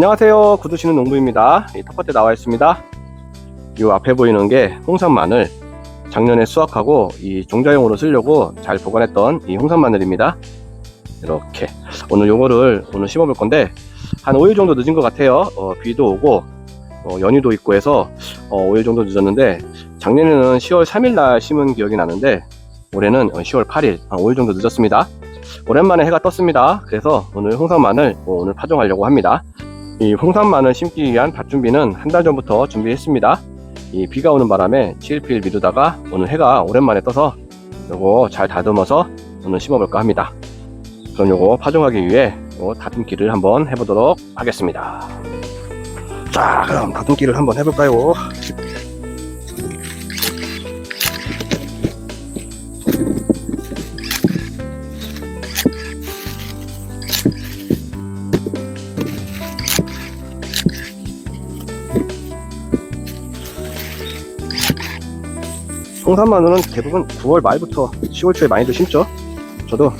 안녕하세요. 구두시는 농부입니다. 이 텃밭에 나와 있습니다. 이 앞에 보이는 게 홍산 마늘. 작년에 수확하고 이 종자용으로 쓰려고 잘 보관했던 이 홍산 마늘입니다. 이렇게 오늘 요거를 오늘 심어 볼 건데 한 5일 정도 늦은 것 같아요. 어, 비도 오고 어, 연휴도 있고 해서 어, 5일 정도 늦었는데 작년에는 10월 3일 날 심은 기억이 나는데 올해는 10월 8일 한 5일 정도 늦었습니다. 오랜만에 해가 떴습니다. 그래서 오늘 홍산 마늘 어, 오늘 파종하려고 합니다. 이 마늘 심기 위한 밭 준비는 한 달 전부터 준비했습니다. 이 비가 오는 바람에 7필 미루다가 오늘 해가 오랜만에 떠서 요거 잘 다듬어서 오늘 심어볼까 합니다. 그럼 요거 파종하기 위해 요 다듬기를 한번 해보도록 하겠습니다. 자, 그럼 다듬기를 한번 해볼까요? 홍산 마늘은 대부분 9월 말부터 10월 초에 많이들 심죠. 저도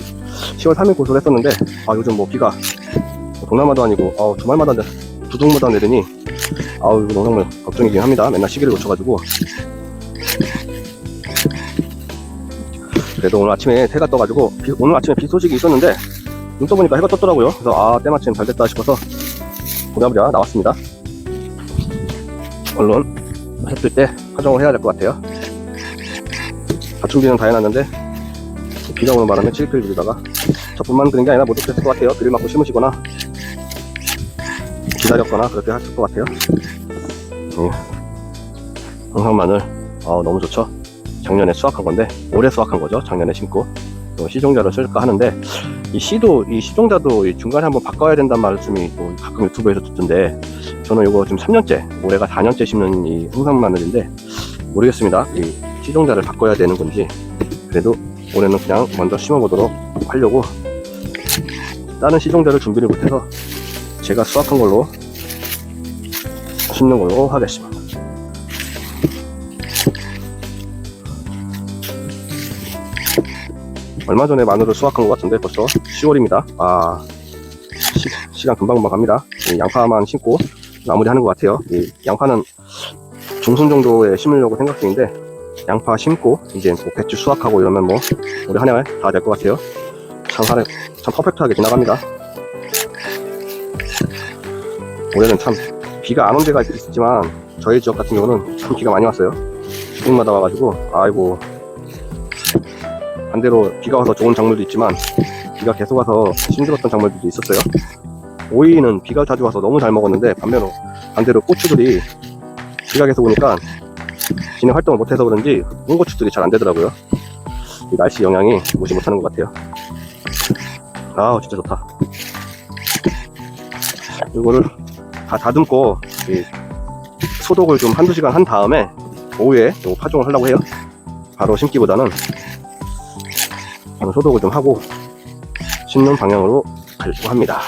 10월 3일 고소를 했었는데 아 요즘 뭐 비가 동남아도 아니고 아 주말마다 두둥마다 내리니 아우 이거 정말 걱정이긴 합니다. 맨날 시기를 놓쳐가지고 그래도 오늘 아침에 해가 떠가지고 비- 오늘 아침에 비 소식이 있었는데 눈 떠보니까 해가 떴더라고요. 그래서 아 때마침 잘 됐다 싶어서 보자보자 나왔습니다. 얼른 해뜰때 파종을 해야 될 것 같아요. 밭 준비는 다 해놨는데 비가 오는 바람에 칠필 누르다가 저뿐만 그런 게 아니라 모두 그랬을 것 같아요. 비를 맞고 심으시거나 기다렸거나 그렇게 하실 것 같아요. 예. 항상 마늘. 아 너무 좋죠. 작년에 수확한 건데 올해 수확한 거죠. 작년에 심고. 또 시종자를 쓸까 하는데 이 씨도 이 시종자도 이 중간에 한번 바꿔야 된다는 말씀이 또 가끔 유튜브에서 듣던데 저는 이거 지금 3년째 올해가 4년째 심는 이 홍상 마늘인데 모르겠습니다. 이 시종자를 바꿔야 되는 건지 그래도 올해는 그냥 먼저 심어보도록 하려고 다른 시종자를 준비를 못해서 제가 수확한 걸로 심는 걸로 하겠습니다. 얼마 전에 마늘을 수확한 것 같은데 벌써 10월입니다. 아 시, 간 금방금방 갑니다. 이 양파만 심고 마무리하는 것 같아요. 이 양파는 중순 정도에 심으려고 생각 중인데 양파 심고 이제 뭐 배추 수확하고 이러면 뭐 우리 한해다될 것 같아요. 참 하래 참 퍼펙트하게 지나갑니다. 올해는 참 비가 안 온 데가 있지만 저희 지역 같은 경우는 참 비가 많이 왔어요. 주택마다 와가지고 아이고 반대로 비가 와서 좋은 작물도 있지만 비가 계속 와서 힘들었던 작물들도 있었어요. 오이는 비가 자주 와서 너무 잘 먹었는데 반면로 반대로 고추들이 비가 계속 오니까 진행 활동을 못해서 그런지 홍고추들이 잘 안 되더라고요. 이 날씨 영향이 무시 못하는 것 같아요. 아 진짜 좋다. 이거를 다 다듬고 이 소독을 좀 한두 시간 한 다음에 오후에 요 파종을 하려고 해요. 바로 심기보다는 바로 소독을 좀 하고 심는 방향으로 가려고 합니다.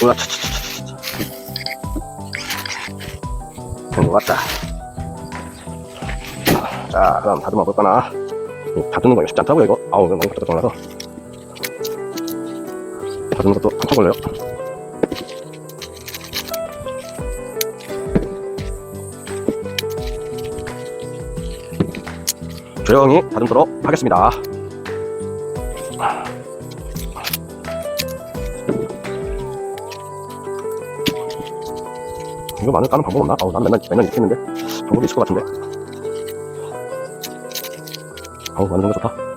차차차차차. 것 같다. 자, 그럼 다듬어 볼까나. 이 다듬는 거 쉽지 않다고요, 이거. 아우, 너무 까딱까딱 나서. 다듬는 것도 한참 걸려요. 조용히 다듬도록 하겠습니다. 이거 마늘 까는 방법 없나? 아우, 난 맨날, 맨날 이렇게 했는데. 방법이 있을 것 같은데. 아우, 마늘 정도 좋다.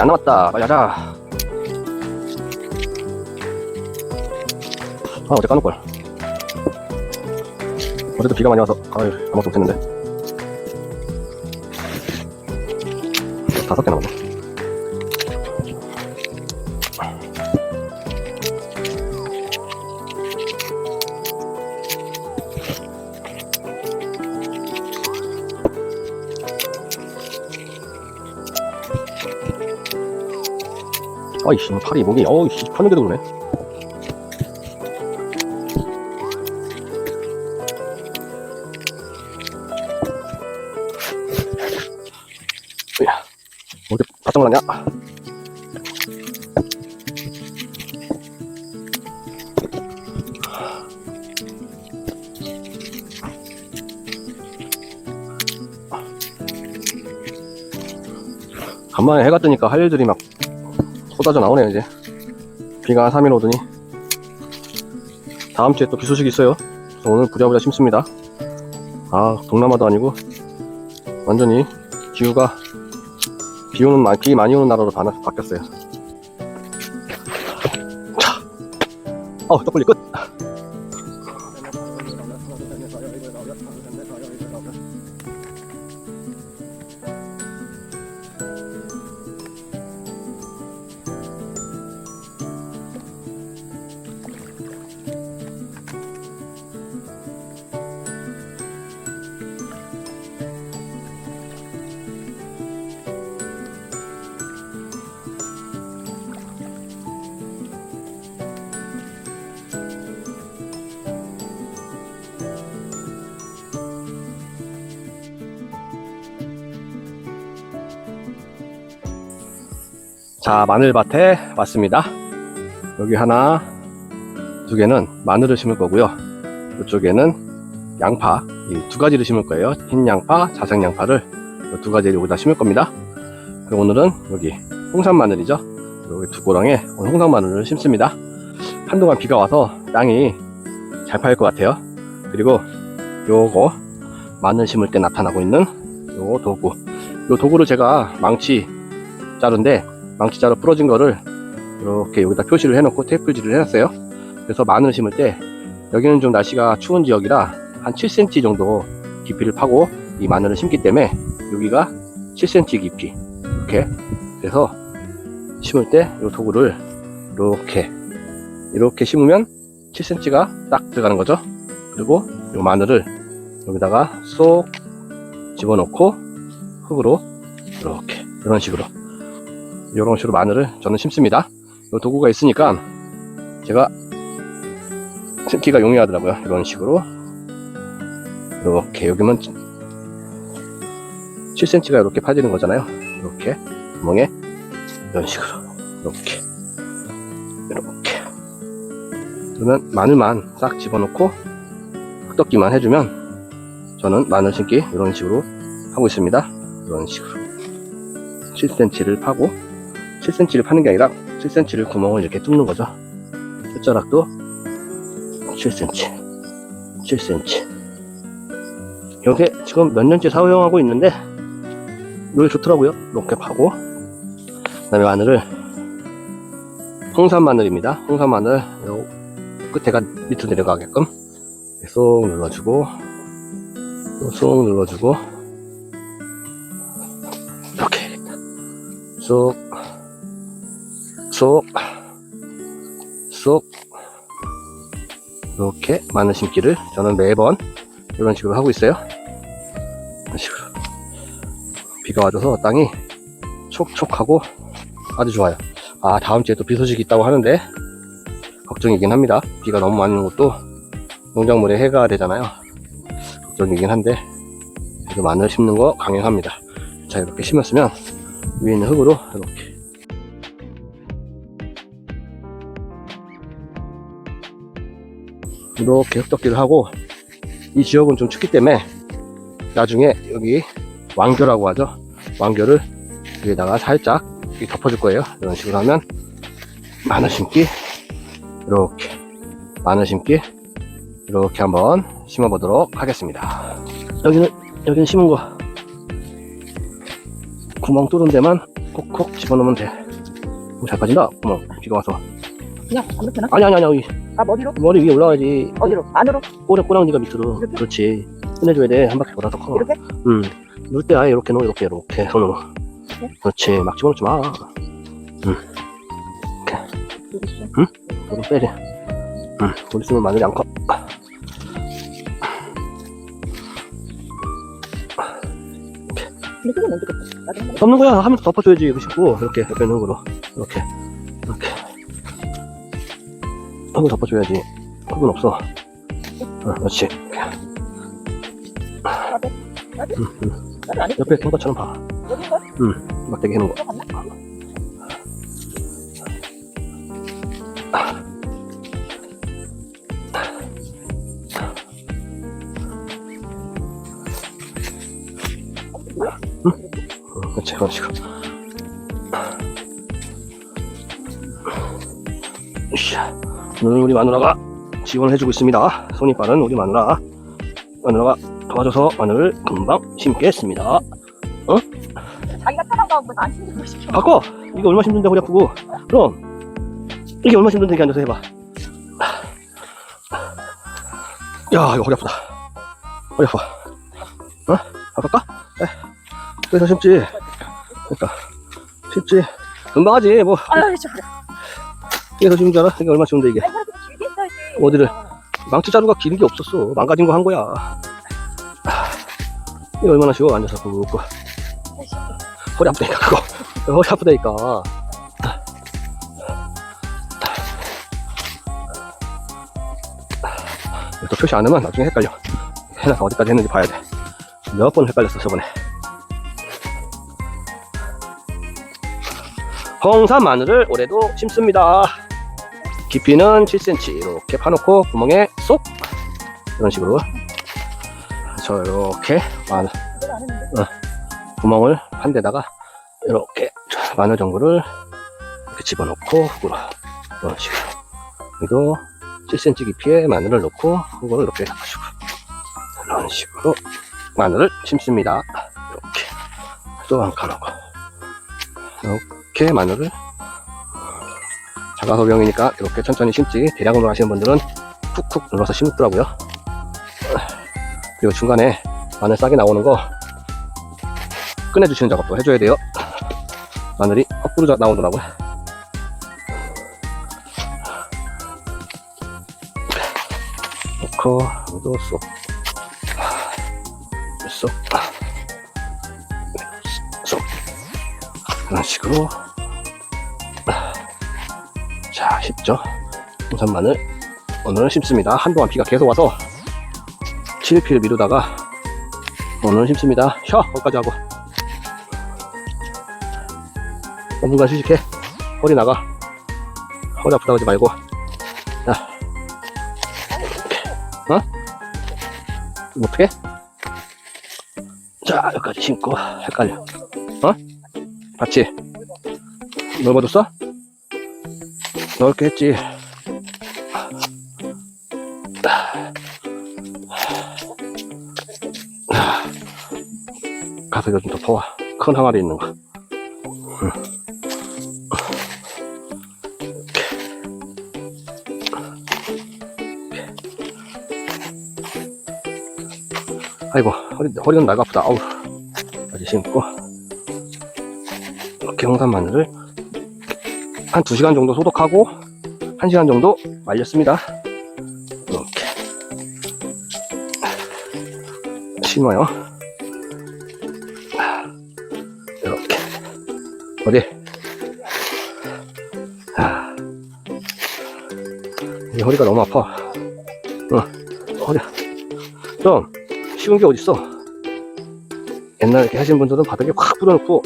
안 남았다. 빨리 하자. 아, 어제 까놓을걸. 어제도 비가 많이 와서, 아유, 아무것도 못했는데. 다섯 개 남았네. 아이씨, 팔이 목이, 어이씨, 펴는데도 그러네. 야, 어디 바짝 놀았냐? 간만에 해가 뜨니까 할 일들이 막 쏟아져 나오네요 이제. 비가 3일 오더니. 다음 주에 또 비 소식이 있어요. 오늘 부랴부랴 심습니다. 아 동남아도 아니고 완전히 기후가 비 오는 마- 비 많이 오는 나라로 바, 바뀌었어요. 자, 어 떡불리 끝 자, 마늘밭에 왔습니다. 여기 하나, 두 개는 마늘을 심을 거고요. 이쪽에는 양파, 이 두 가지를 심을 거예요. 흰 양파, 자색 양파를 이두 가지를 여기다 심을 겁니다. 그리고 오늘은 여기 홍산 마늘이죠. 여기 두 고랑에 홍산 마늘을 심습니다. 한동안 비가 와서 땅이 잘 파일 것 같아요. 그리고 요거 마늘 심을 때 나타나고 있는 요 도구. 요 도구를 제가 망치 자루인데 망치자루 부러진 거를 이렇게 여기다 표시를 해놓고 테이프질을 해놨어요. 그래서 마늘 심을 때 여기는 좀 날씨가 추운 지역이라 한 7cm 정도 깊이를 파고 이 마늘을 심기 때문에 여기가 7cm 깊이 이렇게 그래서 심을 때 이 도구를 이렇게 이렇게 심으면 7cm가 딱 들어가는 거죠. 그리고 이 마늘을 여기다가 쏙 집어넣고 흙으로 이렇게 이런 식으로 이런 식으로 마늘을 저는 심습니다. 이 도구가 있으니까 제가 심기가 용이하더라고요. 이런 식으로 이렇게 여기면 7cm가 이렇게 파지는 거잖아요. 이렇게 구멍에 이런 식으로 이렇게 이렇게 그러면 마늘만 싹 집어넣고 흙덮기만 해주면 저는 마늘 심기 이런 식으로 하고 있습니다. 이런 식으로 7cm를 파고 7cm를 파는 게 아니라 7cm를 구멍을 이렇게 뚫는 거죠. 끝자락도 7cm, 7cm. 이렇게 지금 몇 년째 사용하고 있는데 이게 좋더라고요. 이렇게 파고 그다음에 마늘을 홍산 마늘입니다. 홍산 마늘 요 끝에가 밑으로 내려가게끔 쏙 눌러주고 또쏙 눌러주고 이렇게 쏙 쏙, 이렇게 마늘 심기를 저는 매번 이런 식으로 하고 있어요. 이런 식으로. 비가 와줘서 땅이 촉촉하고 아주 좋아요. 아, 다음 주에 또 비 소식이 있다고 하는데, 걱정이긴 합니다. 비가 너무 많이 오는 것도 농작물에 해가 되잖아요. 걱정이긴 한데, 그래도 마늘 심는 거 강행합니다. 자, 이렇게 심었으면 위에 있는 흙으로 이렇게 이렇게 흙덮기를 하고 이 지역은 좀 춥기 때문에 나중에 여기 왕겨라고 하죠. 왕겨를 여기다가 살짝 덮어줄 거예요. 이런 식으로 하면 마늘 심기 이렇게 마늘 심기 이렇게 한번 심어 보도록 하겠습니다. 여기는 여기는 심은 거. 구멍 뚫은 데만 콕콕 집어넣으면 돼잘 빠진다. 구멍 비가 와서. 그냥 아무렇게나? 아니 아니 아니 아 머리로? 머리 위에 올라가야지. 어디로? 안으로? 꼬리 꼬랑지가 밑으로. 이렇게? 그렇지. 끝내줘야 돼. 한 바퀴 돌아서 커. 이렇게? 응. 넣을 때 아예 이렇게 넣어 이렇게 이렇게. 손으로 그렇지. 막 집어넣지 마. 물을 빼지 응물 있으면 마늘이 안 커. 근데 그건 어떻게 나도 한 번 덮는 거야. 하면서 덮어줘야지 이거 씻고 이렇게 옆에 있는 거로. 이렇게 이렇게 한번 덮어줘야지 흙은 없어 어, 그렇지 응, 응. 옆에 된 것처럼 봐 여긴가? 막대기 해놓은 거 들어갔나? 응, 그렇지 그런 식으로 으쌰. 오늘 우리 마누라가 지원을 해주고 있습니다. 손이 빠른 우리 마누라. 마누라가 도와줘서 마늘을 금방 심겠습니다. 자기가 편한 거 하고 안 힘들고 싶어. 바꿔! 이게 얼마 힘든데 허리 아프고. 그럼 이게 얼마 힘든데 이렇게 앉아서 해봐. 야 이거 허리 아프다. 허리 아파. 어? 바꿀까? 그래서 심지? 그러니까 쉽지? 금방 하지 뭐. 아유 저. 이게 더 쉬운 줄 알아? 이게 얼마 쉬운데 이게. 아이 사람 길게 써야지. 어디를? 망치 자루가 긴 게 없었어. 망가진 거 한 거야. 아, 이게 얼마나 쉬워 앉아서 굽고 허리 아프다니까 그거. 허리 아프다니까. 또 표시 안 하면 나중에 헷갈려. 해놔서 어디까지 했는지 봐야 돼몇 번 헷갈렸어 저번에. 홍삼 마늘을 올해도 심습니다 깊이는 7cm 이렇게 파놓고 구멍에 쏙! 이런 식으로. 저 이렇게 안 했는데. 구멍을 한 데다가 이렇게 마늘 정도를 이렇게 집어넣고 흙으로 이런 식으로. 그리고 7cm 깊이의 마늘을 넣고 흙을 이렇게 닦아주고. 이런 식으로 마늘을 심습니다. 이렇게. 또 한 칸 하고 이렇게 마늘을 자가소병이니까 이렇게 천천히 심지 대량으로 하시는 분들은 쿡쿡 눌러서 심더라고요 그리고 중간에 마늘 싹이 나오는 거 꺼내주시는 작업도 해줘야 돼요. 마늘이 거꾸로 자- 나오더라고요. 넣고, 여기도 쏙. 쏙. 쏙. 이런 식으로. 우선 마늘. 오늘은 심습니다. 한동안 비가 계속 와서 7일피를 미루다가 오늘은 심습니다. 쉬어! 거기까지 하고. 당분간 휴식해. 허리 나가. 허리 아프다 그러지 말고. 자. 어? 어떻게? 자, 여기까지 심고. 헷갈려. 어? 봤지? 넓어졌어? 넓게 했지. 가서 이거 좀 덮어와. 큰 항아리 있는 거. 아이고 허리, 허리는 날가 아프다 아우 다시 심고 이렇게 홍삼 마늘을 한 2시간 정도 소독하고 1시간 정도 말렸습니다. 이렇게. 심어요. 이렇게. 어디? 아. 이 허리가 너무 아파. 어 허리 좀 쉬운 게 어딨어. 옛날에 이렇게 하신 분들은 바닥에 확 뿌려놓고,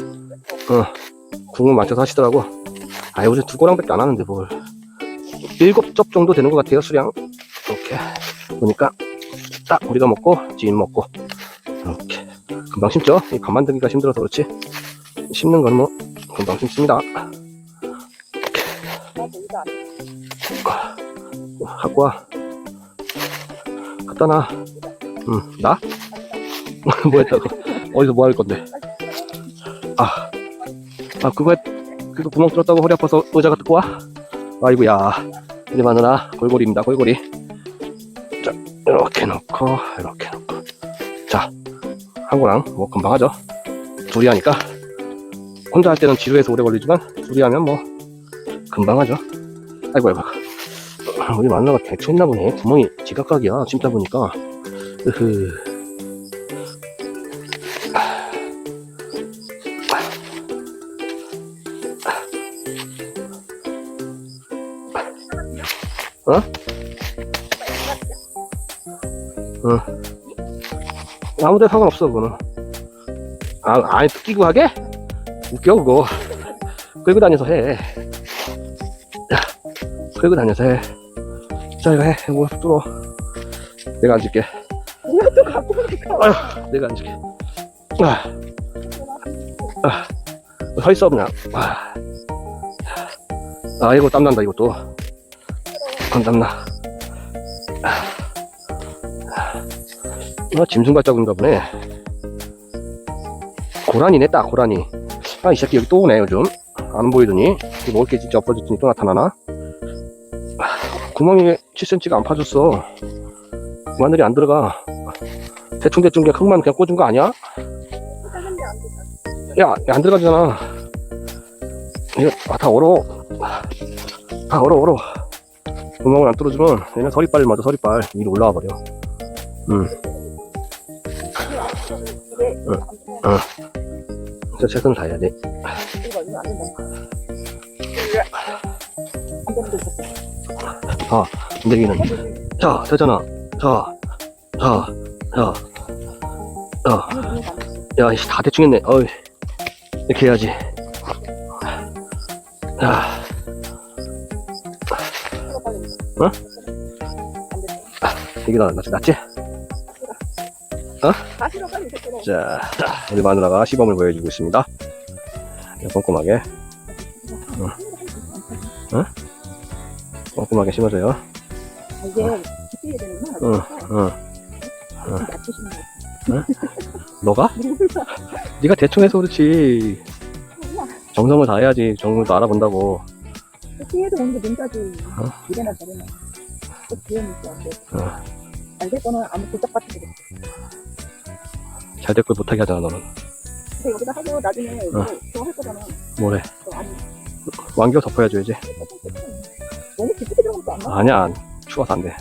어, 국물 맞춰서 하시더라고. 아, 요즘 두 고랑밖에 안 하는데 뭘. 일곱 접 정도 되는 것 같아요, 수량. 이렇게. 보니까, 딱 우리가 먹고, 지인 먹고. 이렇게. 금방 심죠? 이간 만들기가 힘들어서 그렇지. 심는 건 뭐, 금방 심습니다. 갖고 와. 갖다 놔. 응, 나? 뭐 했다고? 어디서 뭐 할 건데? 아, 아, 그거, 했- 그거 구멍 뚫었다고 허리 아파서 의자가 듣고 와? 아이고야. 우리 마누라, 골고리입니다, 골고리. 자, 이렇게 놓고, 이렇게 놓고. 자, 한 거랑 뭐 금방 하죠. 둘이 하니까 혼자 할 때는 지루해서 오래 걸리지만 둘이 하면 뭐 금방 하죠. 아이고 아이고. 우리 마누라가 대충했나 보네. 구멍이 지각각이야. 심다 보니까. 으흐. 어? 응. 아무 데 상관없어, 그거는. 아, 아예 끼고 하게? 웃겨, 그거. 끌고 다녀서 해. 야, 끌고 다녀서 해. 자, 이거 해. 이거 뚫어. 내가 앉을게. 아휴, 내가 앉을게. 아, 아, 서 있어, 그냥. 아, 아 이거 땀난다, 이것도. 안 땀나. 아, 짐승 발자국인가 보네. 고라니네, 딱, 고라니. 아, 이 새끼 여기 또 오네, 요즘. 안 보이더니. 이거 먹을 게 진짜 엎어졌더니 또 나타나나? 아, 구멍이 7cm가 안 파졌어. 마늘이 안 들어가. 대충대충 그냥 흙만 그냥 꽂은 거 아니야? 야, 야, 안 들어가잖아. 이거, 아, 다 얼어. 다 얼어, 얼어. 구멍을 안 뚫어주면 얘는 서리빨 맞아, 서리빨. 위로 올라와 버려. 음. 진짜 최선을 된다. 안 되는 게 있었어. 건드리기는. 자, 되잖아. 자, 자, 자, 자. 아니, 그거 안 됐어. 야, 이씨, 다 대충 했네. 어이. 이렇게 해야지. 자, 이게 나, 낫지? 낫지? 이렇게 자, 우리 마누라가 시범을 보여주고 있습니다. 꼼꼼하게, 꼼꼼하게 이게 깊이 되는구나. 응, 응. 낮추시는 거. 너가? 네가 대충 해서 그렇지. 정성을 다해야지. 정성도 알아본다고. 피해도 오는 게 문자지. 어? 이래나 저래나. 또 기회는 있어. 어. 알될 거는 아무 고작 같은 거. 잘될 걸 못하게 하잖아, 너는. 근데 여기다 하고 나중에 이거 저거 할 거잖아. 뭐래. 저 아니. 완겨 덮어야줘야지. 너무 깊게 들어간 거안 나? 아니야, 추워서 안 돼.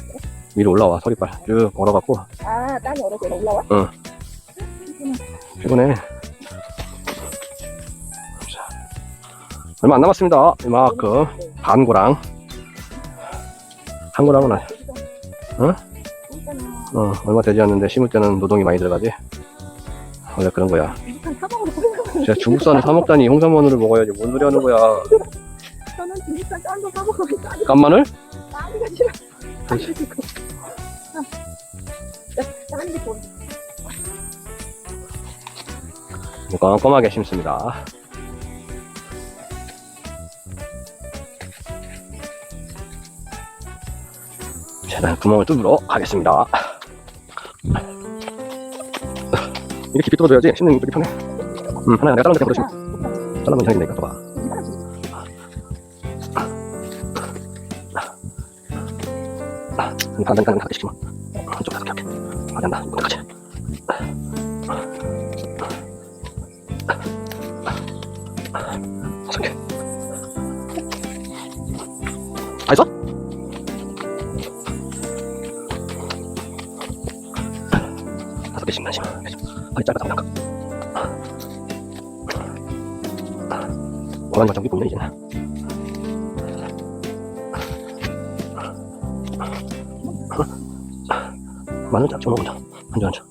위로 올라와, 서리빨. 쭉 얼어갖고. 아, 땅이 얼어서 올라와? 응. 피곤해. 자, 얼마 안 남았습니다. 이만큼. 반 고랑. 한 고랑은 아니, 응? 어, 얼마 되지 않는데 심을 때는 노동이 많이 들어가지. 원래 그런 거야. 제가 중국산을 사 먹다니 홍삼마늘을 먹어야지. 뭔 소리 하는 거야. 저는 비슷한 짠도 사먹으면 짠이 깐마늘? 짠이가 싫어. 게 좋은데. 꼼꼼하게 심습니다. 자, 구멍을 뚫으러 가겠습니다. 이렇게 깊이 뚫어줘야지 심는 것도 편해. 음, 하나 내가 다른 데부터 심어. 잘라면 이상하니까 봐봐. 그러니까 안 되니까 다. 한 고란 과정이 보면 이제 마늘 쫙 쳐놓으자. 앉아, 앉아.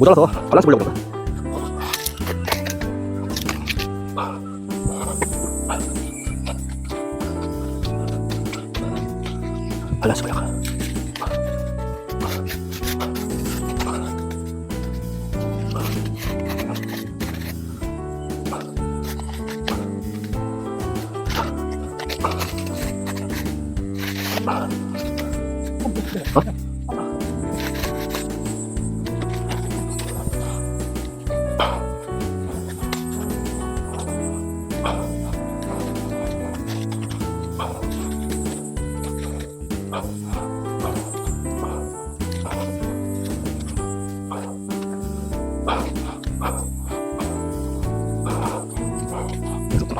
모자라서 밸런스 보려고 그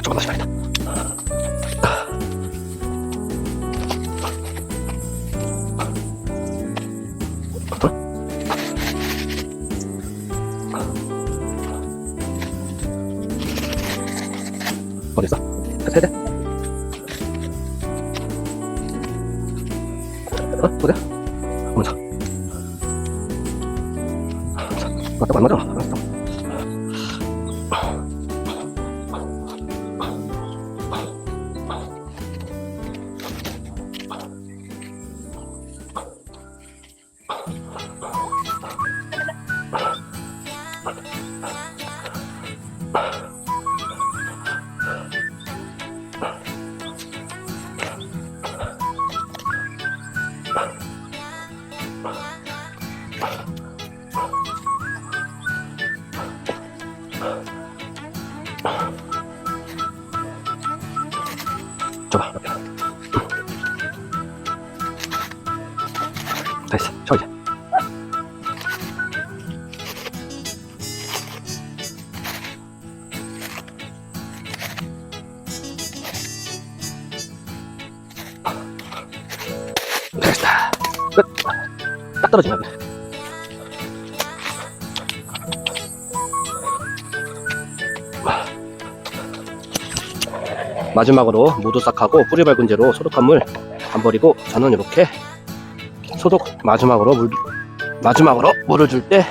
이것도 맞춰봐 다시 가야 마지막으로 모두 싹 하고 뿌리 밝은 재로 소독한 물 안 버리고 저는 이렇게 소독 마지막으로 물 마지막으로 물을 줄 때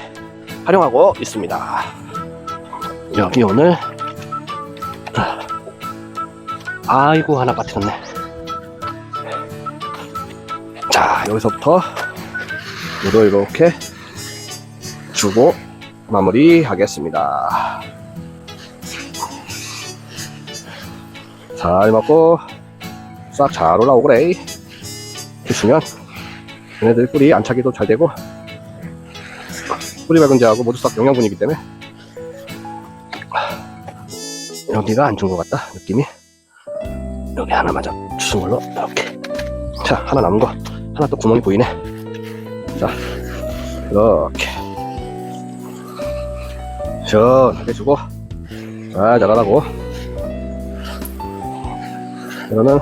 활용하고 있습니다. 여기 오늘 아이고 하나 빠뜨렸네. 자 여기서부터 물을 이렇게 주고 마무리하겠습니다. 잘 먹고 싹 잘 올라오고 그래. 있으면 얘네들 뿌리 안 차기도 잘 되고 뿌리 밝은제하고 모두 싹 영양분이기 때문에 여기가 안준것 같다 느낌이. 여기 하나 맞아 주신 걸로 이렇게. 자 하나 남은 거. 하나 또 구멍이 보이네. 자 이렇게. 시원하게 주고 잘 자라라고 이거는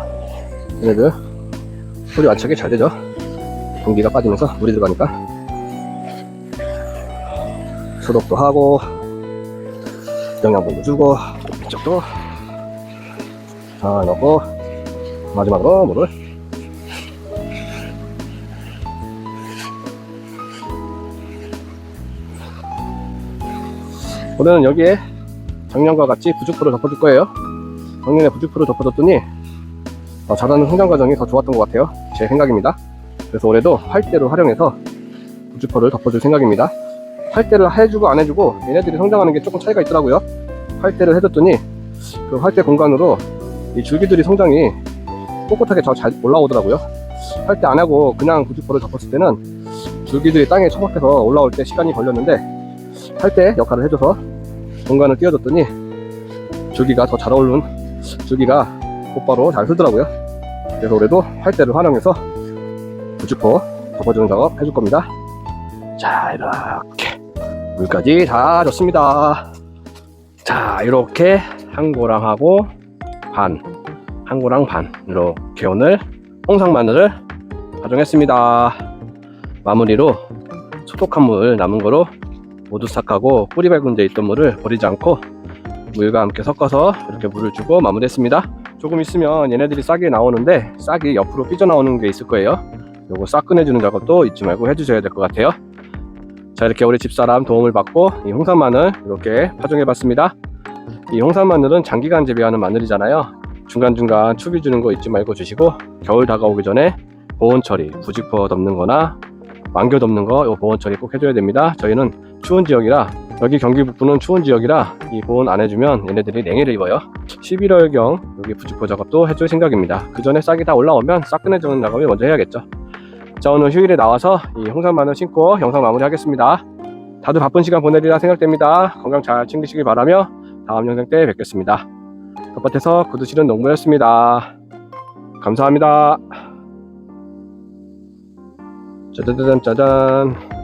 얘네들 뿌리 완착이 잘 되죠? 공기가 빠지면서 물이 들어가니까. 소독도 하고 영양분도 주고 이쪽도 잘 넣고 마지막으로 물을. 오늘은 여기에 작년과 같이 부직포를 덮어줄 거예요. 작년에 부직포를 덮어줬더니 어, 자라는 성장 과정이 더 좋았던 것 같아요. 제 생각입니다. 그래서 올해도 활대를 활용해서 부주퍼를 덮어줄 생각입니다. 활대를 해주고 안 해주고 얘네들이 성장하는 게 조금 차이가 있더라고요. 활대를 해줬더니 그 활대 공간으로 이 줄기들이 성장이 꼿꼿하게 더 잘 올라오더라고요. 활대 안 하고 그냥 부주퍼를 덮었을 때는 줄기들이 땅에 처박혀서 올라올 때 시간이 걸렸는데 활대 역할을 해줘서 공간을 띄워줬더니 줄기가 더 잘 어울리는 줄기가 곧바로 잘 흐르더라고요. 그래서 올해도 활대를 활용해서 부주포 덮어주는 작업 해줄 겁니다. 자, 이렇게 물까지 다 줬습니다. 자, 이렇게 한 고랑하고 반, 한 고랑 반 이렇게 오늘 홍상 마늘을 가정했습니다. 마무리로 소독한 물 남은 거로 모두 싹하고 뿌리 밝은 데 있던 물을 버리지 않고 물과 함께 섞어서 이렇게 물을 주고 마무리했습니다. 조금 있으면 얘네들이 싹이 나오는데 싹이 옆으로 삐져나오는 게 있을 거예요. 요거 싹 꺼내주는 작업도 잊지 말고 해주셔야 될 것 같아요. 자 이렇게 우리 집사람 도움을 받고 이 홍산 마늘 이렇게 파종해 봤습니다. 이 홍산 마늘은 장기간 재배하는 마늘이잖아요. 중간중간 추비 주는 거 잊지 말고 주시고 겨울 다가오기 전에 보온 처리, 부직포 덮는 거나 만교 덮는 거 요 보온 처리 꼭 해줘야 됩니다. 저희는 추운 지역이라 여기 경기 북부는 추운 지역이라 이 보온 안 해주면 얘네들이 냉해를 입어요. 11월경 여기 부직포 작업도 해줄 생각입니다. 그 전에 싹이 다 올라오면 싹 꺼내주는 작업을 먼저 해야겠죠. 자 오늘 휴일에 나와서 이 마늘 심고 영상 마무리하겠습니다. 다들 바쁜 시간 보내리라 생각됩니다. 건강 잘 챙기시길 바라며 다음 영상 때 뵙겠습니다. 텃밭에서 구두실은 농부였습니다. 감사합니다. 짜자자잔 짜잔